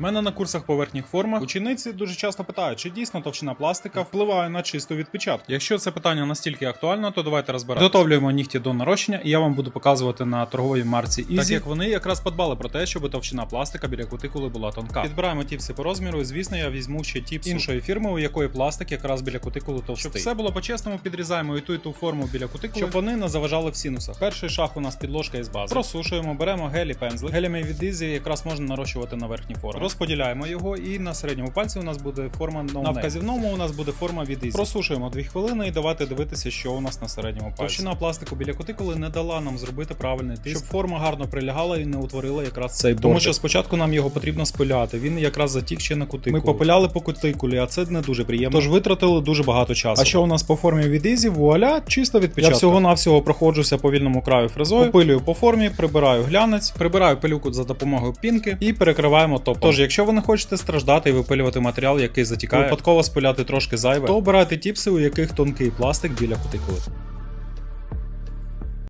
У мене на курсах по верхніх формах учениці дуже часто питають, чи дійсно товщина пластика впливає на чисту відпечатку. Якщо це питання настільки актуально, то давайте розбиратися. Підготовлюємо нігті до нарощення, і я вам буду показувати на торговій марці Easy, так як вони якраз подбали про те, щоб товщина пластика біля кутикули була тонка. Підбираємо тіпси по розміру. І, звісно, я візьму ще тіпс іншої фірми, у якої пластик якраз біля кутикули товстий. Щоб все було по-чесному, підрізаємо і ту і ту форму біля кутикули, щоб вони не заважали в синусах. Перший шаг у нас підложка із бази. Просушуємо, беремо гель і пензлик. Гелями від Easy якраз можна нарощувати на верхній формі. Розподіляємо його, і на середньому пальці у нас буде форма no На вказівному у нас буде форма від Easy. Просушуємо 2 хвилини і давайте дивитися, що у нас на середньому пальці. Товщина пластику біля кутикули не дала нам зробити правильний тиск, щоб форма гарно прилягала і не утворила якраз цей бортик. Тому що спочатку нам його потрібно спиляти. Він якраз затік ще на кутикулу. Ми попиляли по кутикулі, а це не дуже приємно. Тож витратили дуже багато часу. А що у нас по формі від Easy? Вуаля, чисто відпечатка. Я всього навсього проходжуся по вільному краю фрезою, попилюю по формі, прибираю глянець, прибираю пилюку за допомогою пінки і перекриваємо топом. Тож, якщо ви не хочете страждати і випилювати матеріал, який затікає, випадково спиляти трошки зайве, то обирайте тіпси, у яких тонкий пластик біля кутикули.